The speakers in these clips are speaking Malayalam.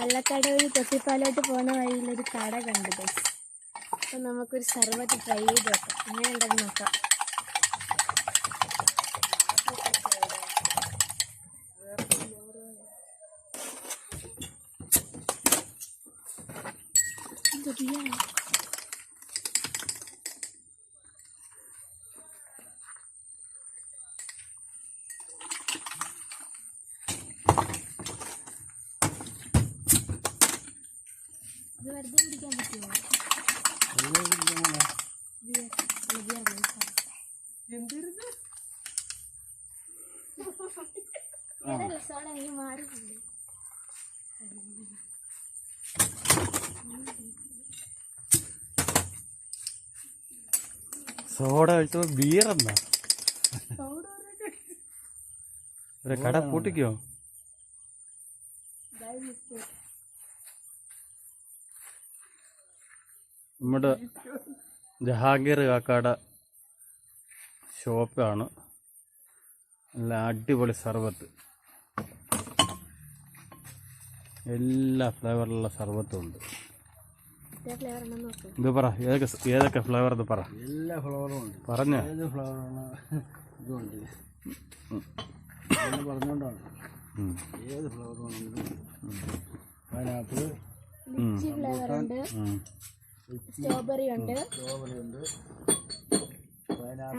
കള്ളക്കടവിൽ തൊട്ടിപ്പാലോട്ട് പോകുന്ന വഴിയിലൊരു കട കണ്ടു. അപ്പൊ നമുക്കൊരു സർവത്ത് ട്രൈ ചെയ്ത് നോക്കാം. ഇങ്ങനെ ഉണ്ടെന്ന് നോക്കാം. ഇത് ഇത് വെറുതെ കുടിക്കാൻ പറ്റുമോ സോഡ എനിക്ക് മാറിയിട്ടുണ്ട് സോഡ കഴിച്ചപ്പോ ബിയർ എന്നാ? കട പൂട്ടിക്കോ? നമ്മുടെ ജഹാംഗീർ കാക്കയുടെ ഷോപ്പാണ്. നല്ല അടിപൊളി സർബത്ത്. എല്ലാ ഫ്ലേവറിലുള്ള സർബത്തും ഉണ്ട്. ഇത് പറ ഏതൊക്കെ ഏതൊക്കെ ഫ്ലേവർ ഇത് പറ. എല്ലാ ഫ്ലേവറും ഉണ്ട്. പറഞ്ഞ. ഏത് ഫ്ലേവറാണ് ഇതുണ്ട്. എന്ന് പറഞ്ഞുകൊണ്ടാണ്. ഏത് ഫ്ലവറും ഉണ്ട് പൈനാപ്പിൾ ഫ്ലേവർ ഉണ്ട്. സ്ട്രോബെറി ഉണ്ട്. സ്ട്രോബെറി ഉണ്ട്.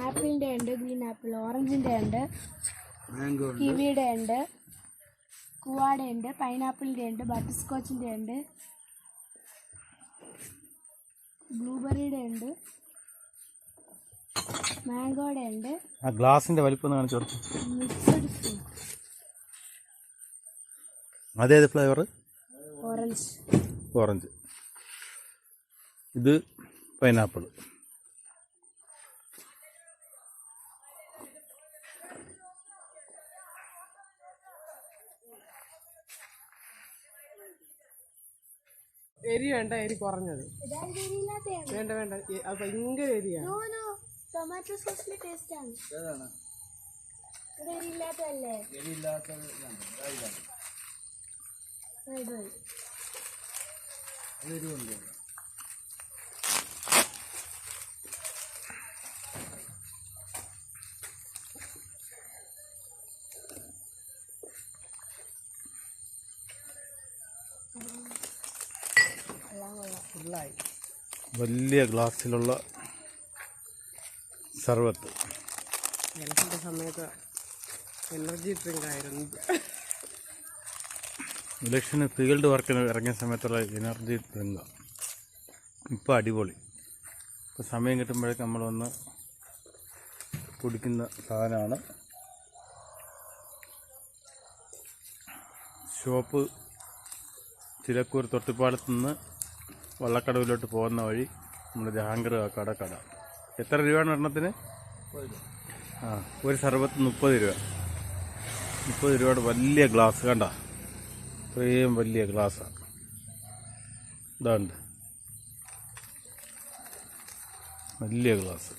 ആപ്പിളിന്റെ ഉണ്ട് ഗ്രീൻ ആപ്പിൾ ഓറഞ്ചിന്റെ ഉണ്ട് കിവിയുടെ ഉണ്ട്. കുവാടെ ഉണ്ട് പൈനാപ്പിളിന്റെ ഉണ്ട് ബട്ടർ സ്കോച്ചിന്റെ ഉണ്ട് ബ്ലൂബെറിയുടെ ഉണ്ട് മാംഗോയുടെ ഉണ്ട്. ആ ഗ്ലാസിന്റെ വലിപ്പം കാണിച്ചു കൊടുത്തു അതേത് ഫ്ലേവർ ഓറഞ്ച് ഓറഞ്ച് ഇത് പൈനാപ്പിൾ എരി വേണ്ട എരി കുറഞ്ഞത്. വേണ്ട വേണ്ട. അത് ഭയങ്കര എരിയാണ്. ടൊമാറ്റോ സോസിന്റെ ടേസ്റ്റ് ആണ്. എരിയില്ലാത്തല്ലേ ഇവിടെ ഫുള്ളായി. വലിയ ഗ്ലാസ്സിലുള്ള സർവത്ത്. സമയത്ത് എനർജി ഡ്രിങ്ക് ആയിരുന്നു. ഇലക്ഷന് ഫീൽഡ് വർക്കിന് ഇറങ്ങിയ സമയത്തുള്ള എനർജി ഡ്രിങ്ക് ഇപ്പോൾ അടിപൊളി. ഇപ്പോൾ സമയം കിട്ടുമ്പോഴേക്ക് നമ്മൾ വന്ന് കുടിക്കുന്ന സാധനമാണ്. ഷോപ്പ് ചിലക്കൂർ തൊട്ടിപ്പാലത്ത് നിന്ന് വള്ളക്കടവിലോട്ട് പോകുന്ന വഴി നമ്മുടെ ജഹാംഗീർ കട കട എത്ര രൂപയാണ് എണ്ണത്തിന് ആ ഒരു സർബത്ത് മുപ്പത് രൂപ. മുപ്പത് രൂപയുടെ വലിയ ഗ്ലാസ് കണ്ട? ഇത്രയും വലിയ ഗ്ലാസ്സാണ് ഇതാണ്ട്. വലിയ ഗ്ലാസ്